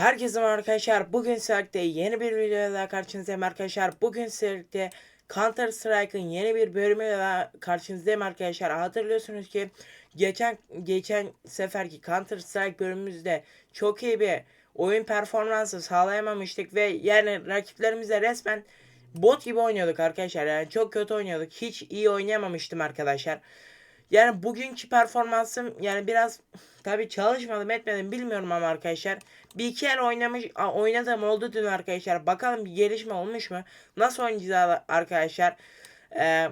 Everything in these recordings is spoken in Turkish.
Herkese merhaba arkadaşlar. Bugün sizlerle yeni bir videoda daha karşınızdayım arkadaşlar. Bugün sizlerle Counter Strike'ın yeni bir bölümüyle karşınızdayım arkadaşlar. Hatırlıyorsunuz ki geçen geçen seferki Counter Strike bölümümüzde çok iyi bir oyun performansı sağlayamamıştık ve yani rakiplerimize resmen bot gibi oynuyorduk arkadaşlar. Yani çok kötü oynuyorduk. Hiç iyi oynayamamıştım arkadaşlar. Yani bugünkü performansım yani biraz tabi çalışmadım etmedim bilmiyorum ama arkadaşlar. Bir iki el oynamış oynadım oldu dün arkadaşlar. Bakalım bir gelişme olmuş mu? Nasıl oynayacağız arkadaşlar? Ee,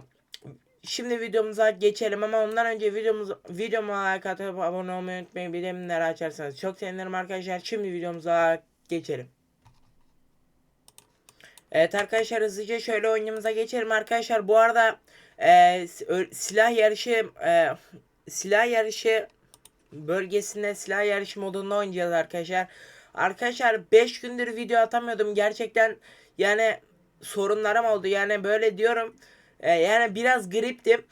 şimdi videomuza geçelim ama ondan önce videomuz videoma like atıp abone olmayı unutmayın. Bildirimleri açarsanız çok sevinirim arkadaşlar. Şimdi videomuza geçelim. Evet arkadaşlar hızlıca şöyle oyunumuza geçelim arkadaşlar. Bu arada e, silah yarışı e, silah yarışı bölgesinde silah yarışı modunda oynayacağız arkadaşlar. Arkadaşlar 5 gündür video atamıyordum. Gerçekten yani sorunlarım oldu. Yani böyle diyorum. E, yani biraz griptim.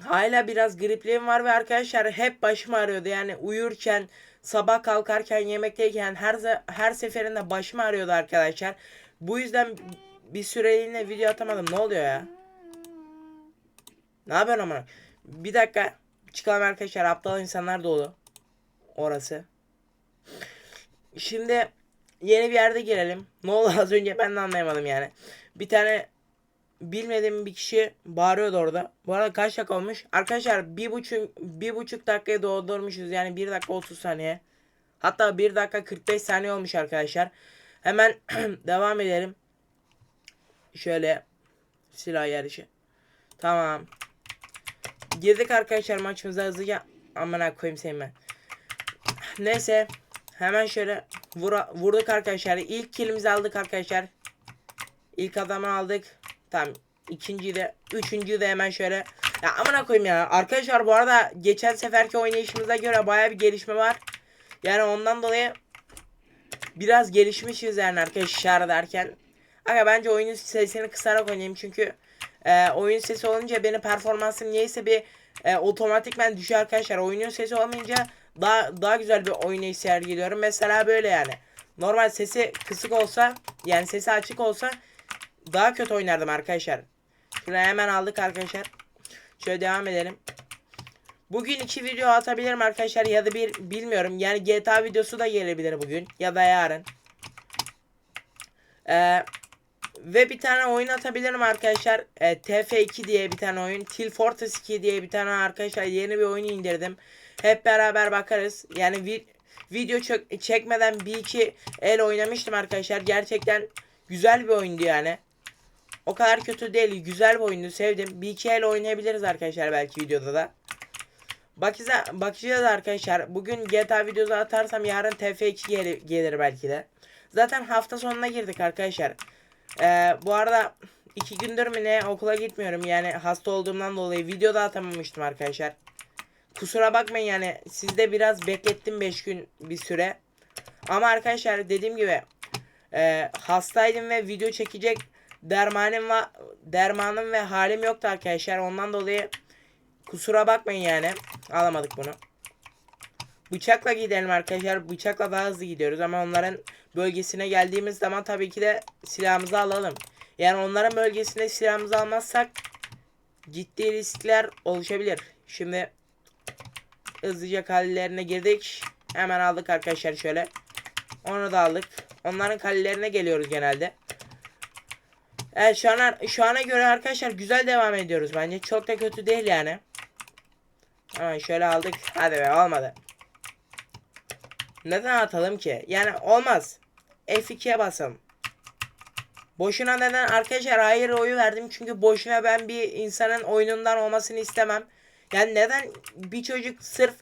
Hala biraz gripliğim var ve arkadaşlar hep başım ağrıyordu. Yani uyurken, sabah kalkarken, yemekteyken her her seferinde başım ağrıyordu arkadaşlar. Bu yüzden bir süreliğine video atamadım. Ne oluyor ya? Ne yapıyorsun amına? Bir dakika. Çıkalım arkadaşlar. Aptal insanlar dolu. Orası. Şimdi yeni bir yerde girelim. Ne oldu az önce ben de anlayamadım yani. Bir tane bilmediğim bir kişi bağırıyordu orada. Bu arada kaç dakika olmuş? Arkadaşlar bir buçuk, bir buçuk dakikaya doldurmuşuz. Yani bir dakika 30 saniye. Hatta bir dakika 45 saniye olmuş arkadaşlar. Hemen devam edelim. Şöyle silah yarışı. Tamam. Girdik arkadaşlar maçımıza hızlıca. Aman koyayım seni ben. Neyse. Hemen şöyle vura, vurduk arkadaşlar. İlk kilimizi aldık arkadaşlar. İlk adamı aldık. Tamam. İkinciyi de, üçüncüyü de hemen şöyle. Ya amına koyayım ya. Arkadaşlar bu arada geçen seferki oynayışımıza göre baya bir gelişme var. Yani ondan dolayı biraz gelişmişiz yani arkadaşlar derken. Aga bence oyunun sesini kısarak oynayayım çünkü e, oyun sesi olunca benim performansım niyeyse bir e, otomatikmen düşüyor arkadaşlar. Oyunun sesi olmayınca daha daha güzel bir oynayış sergiliyorum. Mesela böyle yani. Normal sesi kısık olsa yani sesi açık olsa daha kötü oynardım arkadaşlar. Şuraya hemen aldık arkadaşlar. Şöyle devam edelim. Bugün iki video atabilirim arkadaşlar ya da bir bilmiyorum. Yani GTA videosu da gelebilir bugün ya da yarın. Ee, ve bir tane oyun atabilirim arkadaşlar. E, TF2 diye bir tane oyun. Till Fortress 2 diye bir tane arkadaşlar yeni bir oyunu indirdim. Hep beraber bakarız. Yani vi video çek çekmeden bir iki el oynamıştım arkadaşlar. Gerçekten güzel bir oyundu yani. O kadar kötü değil. Güzel bir oyundu. Sevdim. Bir iki el oynayabiliriz arkadaşlar belki videoda da. Bakacağız, bakacağız arkadaşlar. Bugün GTA videosu atarsam yarın TF2 gelir, gelir belki de. Zaten hafta sonuna girdik arkadaşlar. Ee, bu arada iki gündür mü ne okula gitmiyorum yani hasta olduğumdan dolayı video da atamamıştım arkadaşlar. Kusura bakmayın yani sizde biraz beklettim 5 gün bir süre. Ama arkadaşlar dediğim gibi e, hastaydım ve video çekecek dermanım ve dermanım ve halim yoktu arkadaşlar. Ondan dolayı kusura bakmayın yani alamadık bunu. Bıçakla gidelim arkadaşlar. Bıçakla daha hızlı gidiyoruz ama onların bölgesine geldiğimiz zaman tabii ki de silahımızı alalım. Yani onların bölgesinde silahımızı almazsak ciddi riskler oluşabilir. Şimdi hızlıca kalelerine girdik. Hemen aldık arkadaşlar şöyle. Onu da aldık. Onların kalelerine geliyoruz genelde. Evet şu ana, şu ana göre arkadaşlar güzel devam ediyoruz bence. Çok da kötü değil yani. Hemen şöyle aldık. Hadi be olmadı. Neden atalım ki? Yani olmaz. F2'ye basalım. Boşuna neden arkadaşlar hayır oyu verdim çünkü boşuna ben bir insanın oyunundan olmasını istemem. Yani neden bir çocuk sırf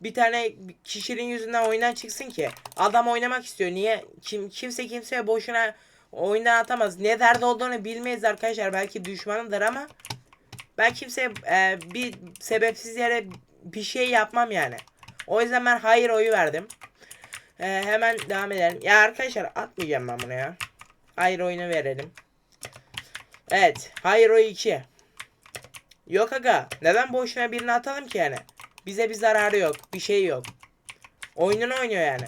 bir tane kişinin yüzünden oyundan çıksın ki? Adam oynamak istiyor. Niye? Kim kimse kimseye boşuna oyundan atamaz. Ne derdi olduğunu bilmeyiz arkadaşlar. Belki düşmanıdır ama ben kimseye e, bir sebepsiz yere bir şey yapmam yani. O yüzden ben hayır oyu verdim. Ee, hemen devam edelim. Ya arkadaşlar atmayacağım ben bunu ya. Hayır oyunu verelim. Evet. Hayır o 2. Yok aga. Neden boşuna birini atalım ki yani? Bize bir zararı yok. Bir şey yok. Oyununu oynuyor yani.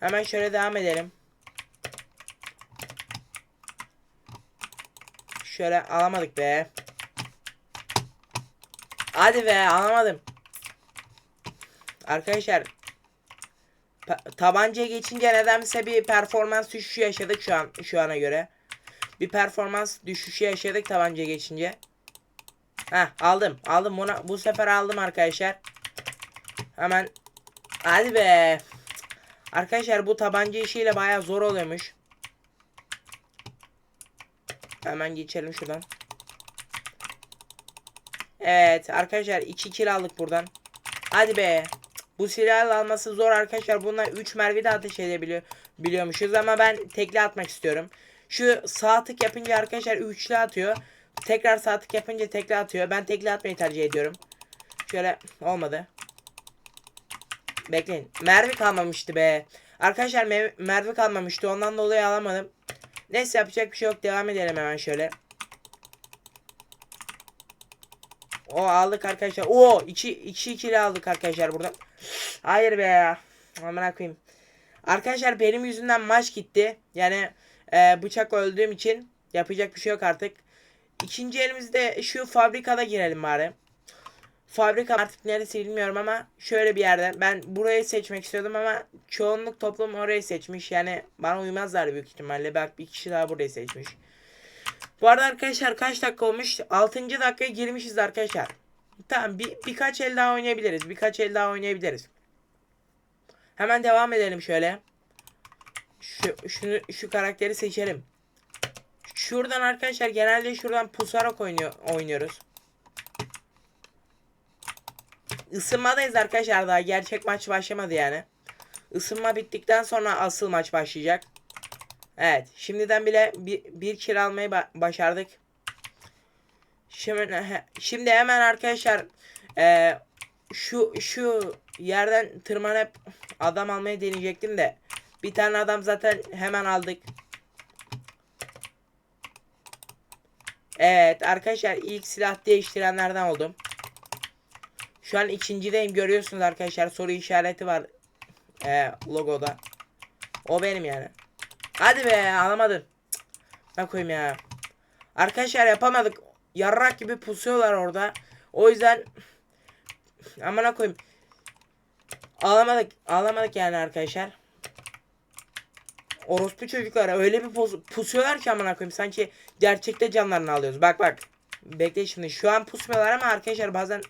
Hemen şöyle devam edelim. Şöyle alamadık be. Hadi be alamadım. Arkadaşlar tabancaya geçince nedense bir performans düşüşü yaşadık şu an şu ana göre. Bir performans düşüşü yaşadık tabancaya geçince. Heh aldım. Aldım buna bu sefer aldım arkadaşlar. Hemen hadi be. Arkadaşlar bu tabanca işiyle bayağı zor oluyormuş. Hemen geçelim şuradan. Evet arkadaşlar 2 kill aldık buradan. Hadi be. Bu silahla alması zor arkadaşlar. Bunlar 3 mermi de ateş edebiliyor biliyormuşuz ama ben tekli atmak istiyorum. Şu sağ tık yapınca arkadaşlar üçlü atıyor. Tekrar sağ tık yapınca tekli atıyor. Ben tekli atmayı tercih ediyorum. Şöyle olmadı. Bekleyin. Mermi kalmamıştı be. Arkadaşlar me- kalmamıştı. Ondan dolayı alamadım. Neyse yapacak bir şey yok. Devam edelim hemen şöyle. O aldık arkadaşlar. O 2 2 kilo aldık arkadaşlar buradan. Hayır be. Aman koyayım. Arkadaşlar benim yüzümden maç gitti. Yani e, bıçakla öldüğüm için yapacak bir şey yok artık. İkinci elimizde şu fabrikada girelim bari. Fabrika artık neresi bilmiyorum ama şöyle bir yerde. Ben burayı seçmek istiyordum ama çoğunluk toplum orayı seçmiş. Yani bana uymazlar büyük ihtimalle. Bak bir kişi daha burayı seçmiş. Bu arada arkadaşlar kaç dakika olmuş? 6. dakikaya girmişiz arkadaşlar. Tamam bir, birkaç el daha oynayabiliriz. Birkaç el daha oynayabiliriz. Hemen devam edelim şöyle. Şu, şunu, şu karakteri seçelim. Şuradan arkadaşlar genelde şuradan pusarak oynuyor, oynuyoruz. Isınmadayız arkadaşlar daha gerçek maç başlamadı yani. Isınma bittikten sonra asıl maç başlayacak. Evet şimdiden bile bir, bir kill almayı ba- başardık. Şimdi, şimdi hemen arkadaşlar e, şu şu yerden tırmanıp adam almayı deneyecektim de bir tane adam zaten hemen aldık. Evet arkadaşlar ilk silah değiştirenlerden oldum. Şu an ikincideyim görüyorsunuz arkadaşlar soru işareti var e, logoda. O benim yani. Hadi be alamadın. Ne koyayım ya. Arkadaşlar yapamadık. Yarrak gibi pusuyorlar orada. O yüzden amına koyayım. Alamadık. Alamadık yani arkadaşlar. Orospu çocuklar öyle bir pos- pusuyorlar ki amına koyayım sanki gerçekte canlarını alıyoruz. Bak bak. Bekle şimdi. Şu an pusmuyorlar ama arkadaşlar bazen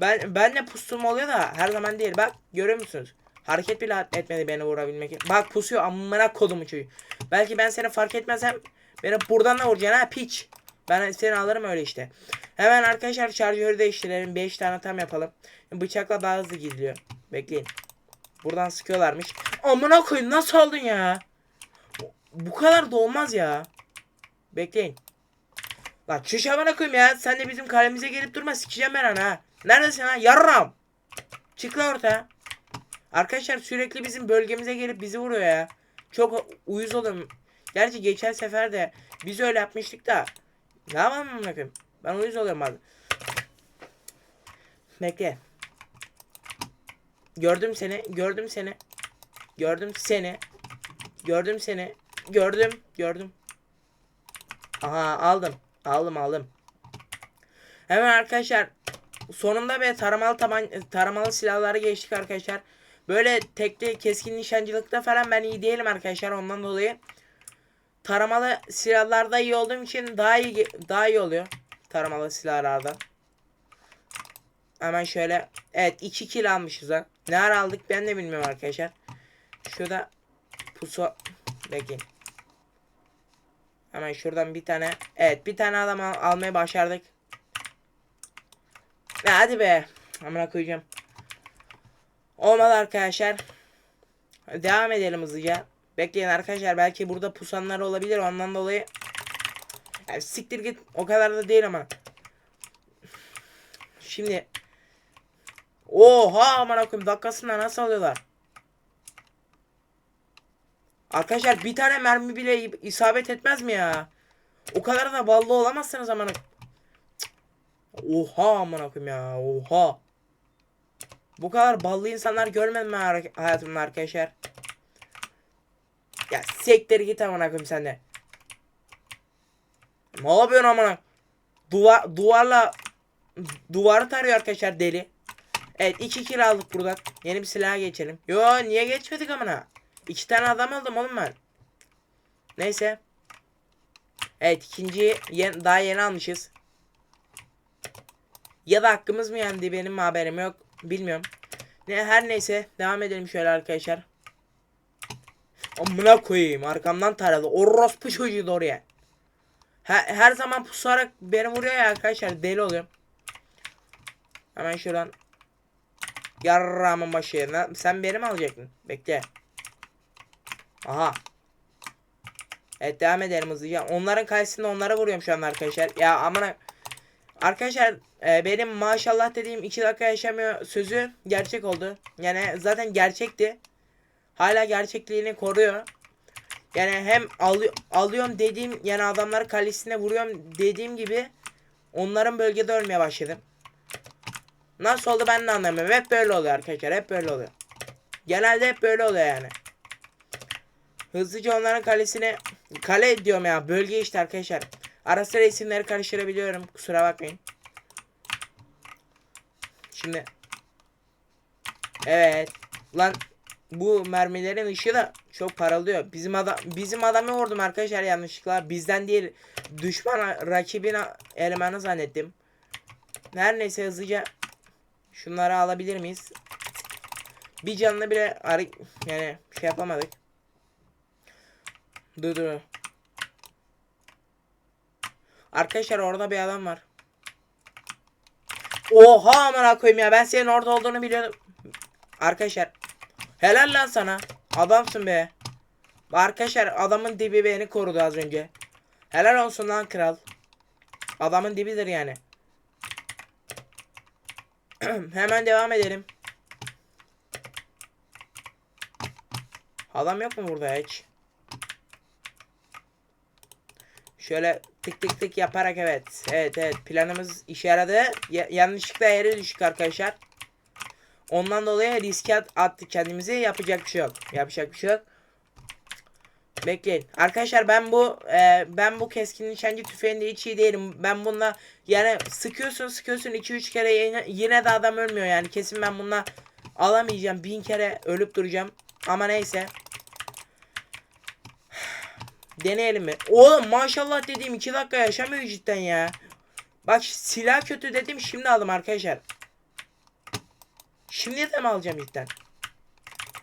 ben ben de pustum oluyor da her zaman değil. Bak görüyor musunuz? Hareket bile etmedi beni vurabilmek. Bak pusuyor amına kodumu çocuğu. Belki ben seni fark etmezsem beni buradan da vuracaksın ha piç. Ben seni alırım öyle işte. Hemen arkadaşlar şarjörü değiştirelim. 5 tane tam yapalım. Bıçakla daha hızlı gidiliyor. Bekleyin. Buradan sıkıyorlarmış. Amına koyayım nasıl aldın ya? Bu kadar da olmaz ya. Bekleyin. Lan çüş amına koyayım ya. Sen de bizim kalemize gelip durma sikeceğim ben ana. ha. Neredesin ha? Yarram. Çık lan ortaya. Arkadaşlar sürekli bizim bölgemize gelip bizi vuruyor ya. Çok uyuz oluyorum. Gerçi geçen sefer de biz öyle yapmıştık da. Ne yapalım amına koyayım? Ben uyuz oluyorum abi. Bekle. Gördüm seni, gördüm seni. Gördüm seni. Gördüm seni. Gördüm, gördüm. Aha aldım. Aldım, aldım. Hemen arkadaşlar sonunda be taramalı taban taramalı silahları geçtik arkadaşlar. Böyle tekli keskin nişancılıkta falan ben iyi değilim arkadaşlar ondan dolayı. Taramalı silahlarda iyi olduğum için daha iyi daha iyi oluyor taramalı silahlarda. Hemen şöyle evet 2 kill almışız ha. Ne ara aldık ben de bilmiyorum arkadaşlar. Şurada pusu bekleyin. Hemen şuradan bir tane evet bir tane adam al- almayı başardık. Ya hadi be. Amına koyacağım. Olmadı arkadaşlar. Devam edelim hızlıca. Bekleyin arkadaşlar. Belki burada pusanlar olabilir. Ondan dolayı. Yani siktir git. O kadar da değil ama. Şimdi. Oha amına koyayım. Dakikasında nasıl alıyorlar? Arkadaşlar bir tane mermi bile isabet etmez mi ya? O kadar da ballı olamazsınız amına. Oha amına koyayım ya. Oha. Bu kadar ballı insanlar görmedim ben hayatımda arkadaşlar. Ya sektir git amına koyayım sen de. Ne yapıyorsun amına? Duvar duvarla duvarı tarıyor arkadaşlar deli. Evet iki kill aldık buradan. Yeni bir silaha geçelim. Yo niye geçmedik amına? İki tane adam aldım oğlum ben. Neyse. Evet ikinciyi yen- daha yeni almışız. Ya da hakkımız mı yendi benim haberim yok. Bilmiyorum. Ne her neyse devam edelim şöyle arkadaşlar. Amına koyayım arkamdan taradı. Orospu çocuğu oraya. Her, her zaman pusarak beni vuruyor ya arkadaşlar deli oluyorum. Hemen şuradan Yarramın başı yerine. Sen beni mi alacaktın? Bekle. Aha. Evet devam edelim hızlıca. Onların karşısında onlara vuruyorum şu an arkadaşlar. Ya amına. Arkadaşlar e, benim maşallah dediğim 2 dakika yaşamıyor sözü gerçek oldu. Yani zaten gerçekti. Hala gerçekliğini koruyor. Yani hem alı- alıyorum dediğim yani adamları kalesine vuruyorum dediğim gibi onların bölgede ölmeye başladım. Nasıl oldu ben de anlamıyorum. Hep böyle oluyor arkadaşlar. Hep böyle oluyor. Genelde hep böyle oluyor yani. Hızlıca onların kalesine kale diyorum ya. Bölge işte arkadaşlar. Ara sıra isimleri karıştırabiliyorum. Kusura bakmayın. Şimdi Evet. Lan bu mermilerin ışığı da çok paralıyor. Bizim adam bizim adamı vurdum arkadaşlar yanlışlıkla. Bizden değil düşman rakibin elemanı zannettim. Her neyse hızlıca şunları alabilir miyiz? Bir canlı bile yani şey yapamadık. Dur dur. Arkadaşlar orada bir adam var. Oha amına koyayım ya ben senin orada olduğunu biliyordum. Arkadaşlar helal lan sana. Adamsın be. Arkadaşlar adamın dibi beni korudu az önce. Helal olsun lan kral. Adamın dibidir yani. Hemen devam edelim. Adam yok mu burada hiç? Şöyle tık tık tık yaparak evet. Evet evet planımız işe yaradı. Ya- yanlışlıkla yere düştük arkadaşlar. Ondan dolayı riske at- attık kendimizi. Yapacak bir şey yok. Yapacak bir şey yok. Bekleyin. Arkadaşlar ben bu e, ben bu keskin nişancı tüfeğinde hiç iyi değilim. Ben bununla yani sıkıyorsun sıkıyorsun 2-3 kere yine, yine de adam ölmüyor yani. Kesin ben bununla alamayacağım. Bin kere ölüp duracağım. Ama neyse. Deneyelim mi? Oğlum maşallah dediğim 2 dakika yaşamıyor cidden ya. Bak silah kötü dedim şimdi aldım arkadaşlar. Şimdi de mi alacağım cidden?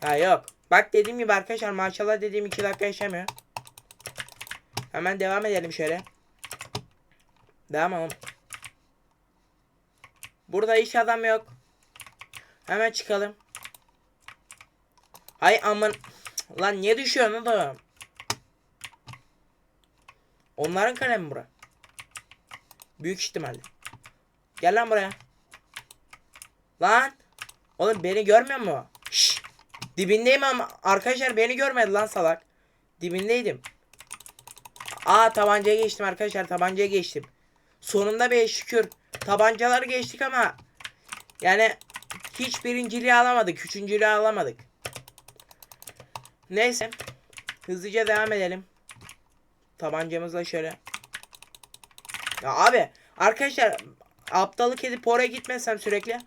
Ha yok. Bak dediğim gibi arkadaşlar maşallah dediğim 2 dakika yaşamıyor. Hemen devam edelim şöyle. Devam oğlum. Burada hiç adam yok. Hemen çıkalım. Hay aman. Lan niye düşüyorsun oğlum? Onların kalemi bura. Büyük ihtimalle. Gel lan buraya. Lan. Oğlum beni görmüyor mu? Şşş. Dibindeyim ama arkadaşlar beni görmedi lan salak. Dibindeydim. Aa tabancaya geçtim arkadaşlar tabancaya geçtim. Sonunda be şükür. Tabancaları geçtik ama yani hiç birinciliği alamadık. Üçüncülüğü alamadık. Neyse. Hızlıca devam edelim. Tabancamızla şöyle. Ya abi arkadaşlar aptallık edip oraya gitmesem sürekli.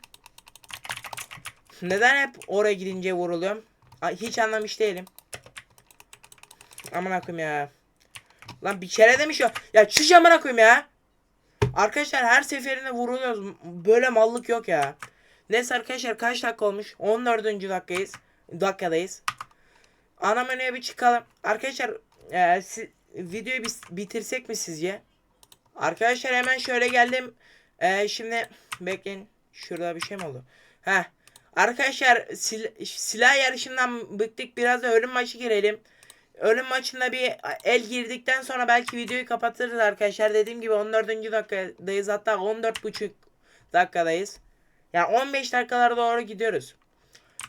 Neden hep oraya gidince vuruluyorum? Hiç anlamış değilim. Aman akım ya. Lan bir kere demiş ya. Ya çüş aman koyayım ya. Arkadaşlar her seferinde vuruluyoruz. Böyle mallık yok ya. Neyse arkadaşlar kaç dakika olmuş? 14. dakikayız. Dakikadayız. Ana menüye bir çıkalım. Arkadaşlar e, si- videoyu bitirsek mi sizce? Arkadaşlar hemen şöyle geldim. E, şimdi bekleyin. Şurada bir şey mi oldu? Heh. Arkadaşlar sil- silah yarışından bıktık. Biraz da ölüm maçı girelim. Ölüm maçında bir el girdikten sonra belki videoyu kapatırız arkadaşlar. Dediğim gibi 14. dakikadayız. Hatta 14.5 dakikadayız. Yani 15 dakikalara doğru gidiyoruz.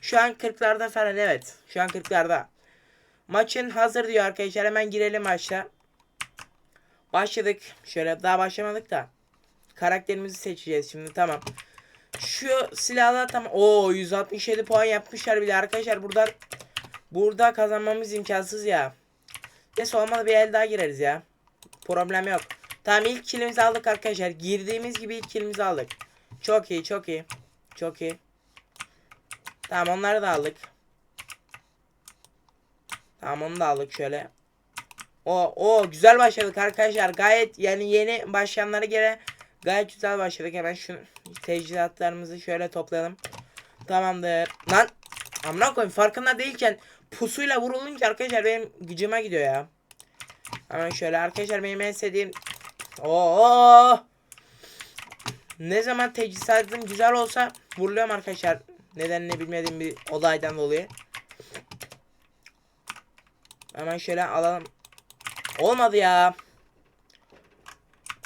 Şu an 40'larda falan evet. Şu an 40'larda. Maçın hazır diyor arkadaşlar. Hemen girelim maçta. Başladık. Şöyle daha başlamadık da. Karakterimizi seçeceğiz şimdi tamam. Şu silahla tamam. Oo 167 puan yapmışlar bile arkadaşlar. Buradan burada kazanmamız imkansız ya. Neyse olmadı bir el daha gireriz ya. Problem yok. Tamam ilk kilimizi aldık arkadaşlar. Girdiğimiz gibi ilk kilimizi aldık. Çok iyi çok iyi. Çok iyi. Tamam onları da aldık. Tamam onu da aldık şöyle. O o güzel başladık arkadaşlar. Gayet yani yeni başlayanlara göre gayet güzel başladık. Hemen şu teçhizatlarımızı şöyle toplayalım. Tamamdır. Lan amına koyayım farkında değilken pusuyla vurulunca arkadaşlar benim gücüme gidiyor ya. Hemen şöyle arkadaşlar benim en sevdiğim Oo! Ne zaman teçhizatım güzel olsa vuruluyorum arkadaşlar. Nedenini bilmediğim bir olaydan dolayı. Hemen şöyle alalım. Olmadı ya.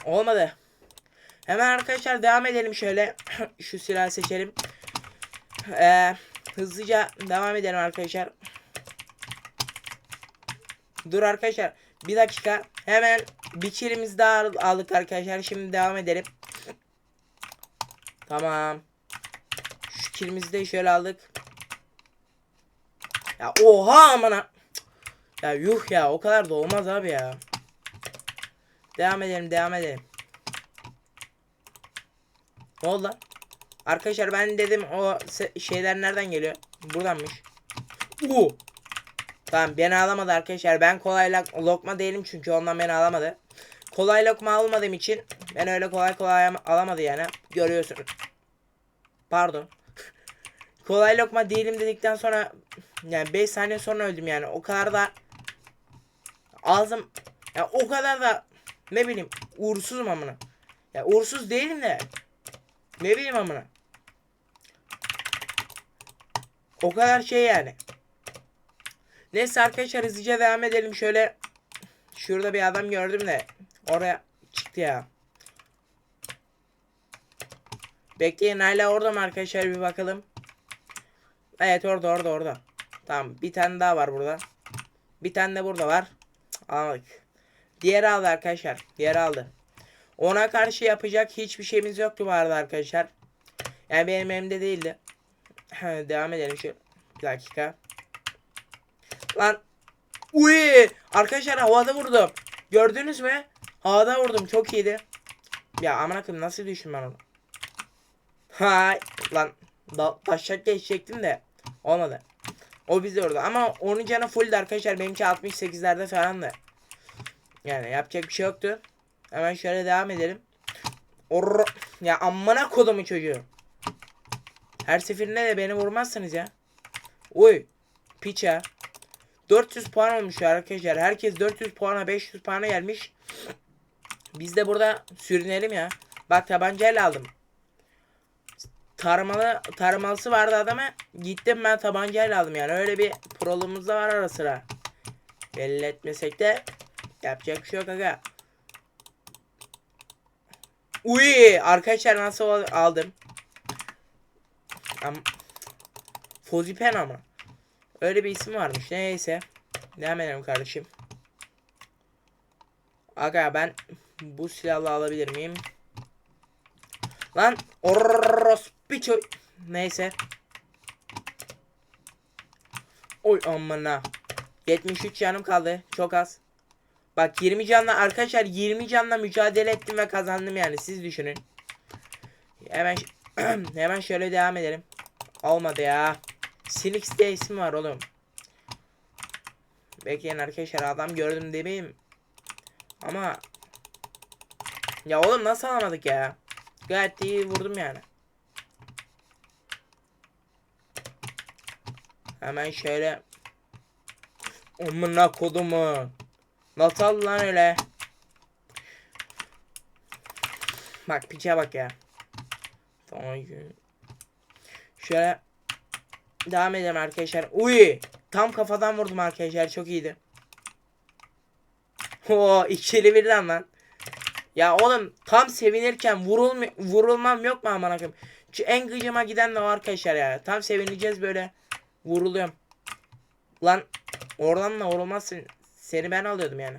Olmadı. Hemen arkadaşlar devam edelim şöyle. Şu silahı seçelim. Ee, hızlıca devam edelim arkadaşlar. Dur arkadaşlar. Bir dakika. Hemen bir kilimiz daha aldık arkadaşlar. Şimdi devam edelim. Tamam. Şu kilimizi de şöyle aldık. Ya oha amına. Ya yuh ya o kadar da olmaz abi ya. Devam edelim devam edelim. Ne oldu lan? Arkadaşlar ben dedim o şeyler nereden geliyor? Buradanmış. Bu. Tamam beni alamadı arkadaşlar. Ben kolay lok- lokma değilim çünkü ondan beni alamadı. Kolay lokma almadığım için ben öyle kolay kolay am- alamadı yani. Görüyorsun. Pardon. kolay lokma değilim dedikten sonra yani 5 saniye sonra öldüm yani. O kadar da ağzım ya o kadar da ne bileyim uğursuzum amına. Ya uğursuz değilim de ne bileyim amına. O kadar şey yani. Neyse arkadaşlar hızlıca devam edelim. Şöyle şurada bir adam gördüm de oraya çıktı ya. Bekleyin hala orada mı arkadaşlar bir bakalım. Evet orada orada orada. Tamam bir tane daha var burada. Bir tane de burada var. Cık, Almadık. Diğeri aldı arkadaşlar. Diğeri aldı. Ona karşı yapacak hiçbir şeyimiz yoktu bu arada arkadaşlar. Yani benim elimde değildi. Devam edelim şu. Bir dakika. Lan. Uy! Arkadaşlar havada vurdum. Gördünüz mü? Havada vurdum. Çok iyiydi. Ya aman akım nasıl düştüm ben onu? Hay lan. Da taşak geçecektim de. Olmadı. O bizi orada. Ama onun canı fulldü arkadaşlar. Benimki 68'lerde falandı. Yani yapacak bir şey yoktu. Hemen şöyle devam edelim. Or ya amına kodumu çocuğu. Her seferinde de beni vurmazsınız ya. Uy. Piça. 400 puan olmuş ya arkadaşlar. Herkes 400 puana 500 puana gelmiş. Biz de burada sürünelim ya. Bak tabancayla aldım. Tarmalı tarmalısı vardı adama. Gittim ben tabancayla aldım yani. Öyle bir prolumuz da var ara sıra. Belli etmesek de yapacak bir şey yok aga. Uy arkadaşlar nasıl al- aldım? Am Fozipen ama. Öyle bir isim varmış. Neyse. Devam edelim kardeşim. Aga ben bu silahla alabilir miyim? Lan orospu. Neyse. Oy amına. 73 canım kaldı. Çok az. Bak 20 canla arkadaşlar 20 canla mücadele ettim ve kazandım yani siz düşünün. Hemen hemen şöyle devam edelim. Olmadı ya. Silix diye ismi var oğlum. Bekleyin arkadaşlar adam gördüm demeyeyim. Ama ya oğlum nasıl alamadık ya? Gayet iyi vurdum yani. Hemen şöyle Amına kodumu. Nasıl lan öyle? Bak piçe bak ya. Tamam. Şöyle devam edelim arkadaşlar. Uy! Tam kafadan vurdum arkadaşlar. Çok iyiydi. Oo ikili birden lan. Ya oğlum tam sevinirken vurulm vurulmam yok mu aman akım? Şu en gıcıma giden de o arkadaşlar ya. Tam sevineceğiz böyle. Vuruluyorum. Lan oradan da vurulmazsın. Seni ben alıyordum yani.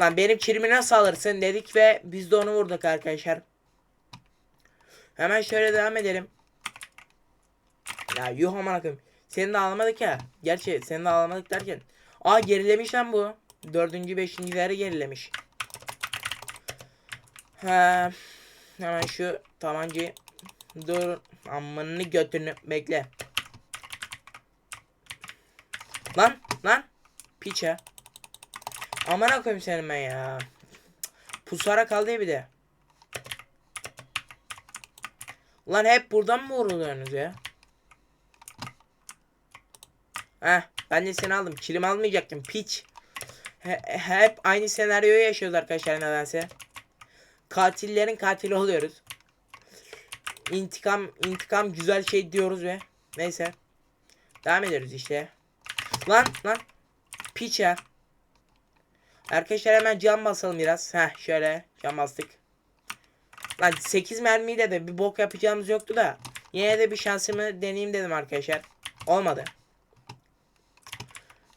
Lan benim kirimi nasıl alırsın dedik ve biz de onu vurduk arkadaşlar. Hemen şöyle devam edelim. Ya yuh aman akım. Seni de alamadık ya. Gerçi seni de alamadık derken. Aa gerilemiş lan bu. Dördüncü beşincileri gerilemiş. Ha, hemen şu tabancayı dur amını götünü bekle. Lan lan piça. Aman koyayım senin ben ya. Pusara kaldı bir de. Lan hep buradan mı vuruluyorsunuz ya? Heh ben de seni aldım. Kilim almayacaktım piç. He- hep aynı senaryoyu yaşıyoruz arkadaşlar nedense. Katillerin katili oluyoruz. İntikam intikam güzel şey diyoruz ve neyse. Devam ediyoruz işte. Lan lan. Piç. Arkadaşlar hemen cam basalım biraz. Heh şöyle cam bastık. Lan 8 mermiyle de bir bok yapacağımız yoktu da. Yine de bir şansımı deneyeyim dedim arkadaşlar. Olmadı.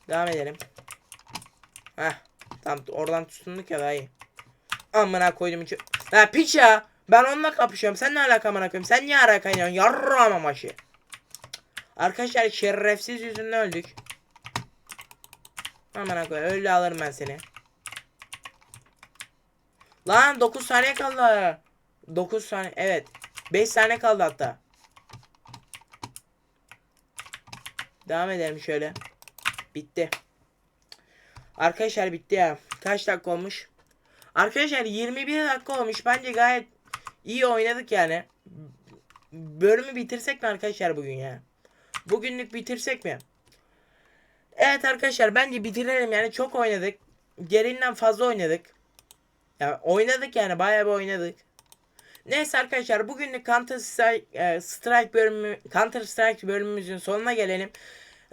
Devam edelim. Heh. Tamam oradan tutunduk ya daha iyi. Amına koydum içi. Ha piç. Ben onunla kapışıyorum. Sen ne alaka amına koyayım? Sen niye ara kaynıyorsun? Yarrağım amaşı. Arkadaşlar şerefsiz yüzünden öldük. Amına koy. Öyle alırım ben seni. Lan 9 saniye kaldı. 9 saniye. Evet. 5 saniye kaldı hatta. Devam edelim şöyle. Bitti. Arkadaşlar bitti ya. Kaç dakika olmuş? Arkadaşlar 21 dakika olmuş. Bence gayet iyi oynadık yani. Bölümü bitirsek mi arkadaşlar bugün ya? Bugünlük bitirsek mi? Evet arkadaşlar bence bitirelim yani çok oynadık. Gereğinden fazla oynadık. Ya oynadık yani bayağı bir oynadık. Neyse arkadaşlar bugünlük Counter Strike, e, Strike bölümü Counter Strike bölümümüzün sonuna gelelim.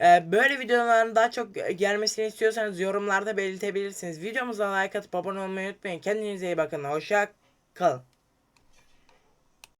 E, böyle videoların daha çok gelmesini istiyorsanız yorumlarda belirtebilirsiniz. Videomuza like atıp abone olmayı unutmayın. Kendinize iyi bakın. Hoşça kalın.